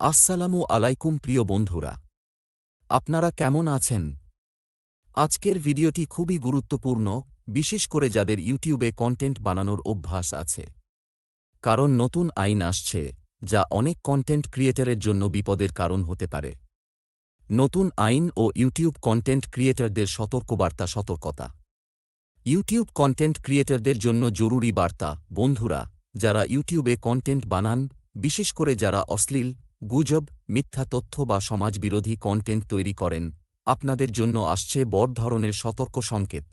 আসসালামু আলাইকুম প্রিয় বন্ধুরা। আপনারা কেমন আছেন? আজকের ভিডিওটি খুবই গুরুত্বপূর্ণ, বিশেষ করে যাদের ইউটিউবে কন্টেন্ট বানানোর অভ্যাস আছে। কারণ নতুন আইন আসছে, যা অনেক কন্টেন্ট ক্রিয়েটরের জন্য বিপদের কারণ হতে পারে। নতুন আইন ও ইউটিউব কন্টেন্ট ক্রিয়েটরদের সতর্কবার্তা, সতর্কতা। ইউটিউব কন্টেন্ট ক্রিয়েটরদের জন্য জরুরি বার্তা, বন্ধুরা, যারা ইউটিউবে কন্টেন্ট বানান, বিশেষ করে যারা অশ্লীল গুজব, মিথ্যা তথ্য বা সমাজবিরোধী কন্টেন্ট তৈরি করেন। আপনাদের জন্য আসছে বড় ধরনের সতর্ক সংকেত।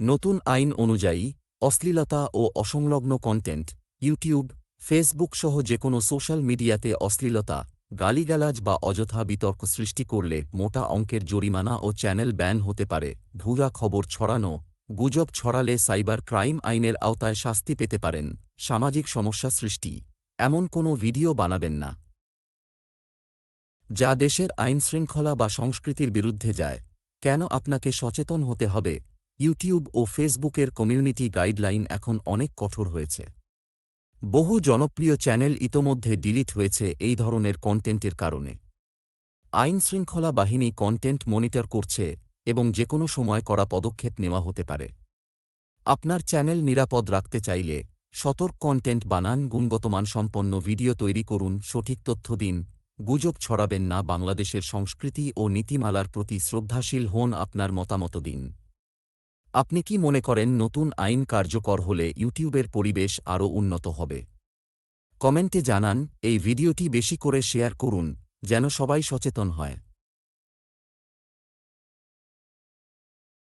নতুন আইন অনুযায়ী, অশ্লীলতা ও অসংলগ্ন কন্টেন্ট ইউটিউব ফেসবুক সহ যে কোনো সোশ্যাল মিডিয়াতে অশ্লীলতা, গালিগালাজ বা অযথা বিতর্ক সৃষ্টি করলে মোটা অঙ্কের জরিমানা ও চ্যানেল ব্যান হতে পারে। ভুয়া খবর ছড়ানো, গুজব ছড়ালে সাইবার ক্রাইম আইনের আওতায় শাস্তি পেতে পারেন। সামাজিক সমস্যা সৃষ্টি। এমন কোনো ভিডিও বানাবেন না। যা দেশের আইনশৃঙ্খলা বা সংস্কৃতির বিরুদ্ধে যায়, কেন আপনাকে সচেতন হতে হবে? ইউটিউব ও ফেসবুকের কমিউনিটি গাইডলাইন এখন অনেক কঠোর হয়েছে। বহু জনপ্রিয় চ্যানেল ইতোমধ্যে ডিলিট হয়েছে এই ধরনের কন্টেন্টের কারণে। আইনশৃঙ্খলা বাহিনী কন্টেন্ট মনিটর করছে এবং যে কোনো সময় করা পদক্ষেপ নেওয়া হতে পারে। আপনার চ্যানেল নিরাপদ রাখতে চাইলে সতর্ক কন্টেন্ট বানান গুণগত মানসম্পন্ন ভিডিও তৈরি করুন, সঠিক তথ্য দিন গুজব ছড়াবেন না বাংলাদেশের সংস্কৃতি ও নীতিমালার প্রতি শ্রদ্ধাশীল হন আপনার মতামত দিন। আপনি কি মনে করেন নতুন আইন কার্যকর হলে ইউটিউবের পরিবেশ আরও উন্নত হবে? কমেন্টে জানান, এই ভিডিওটি বেশি করে শেয়ার করুন, যেন সবাই সচেতন হয়।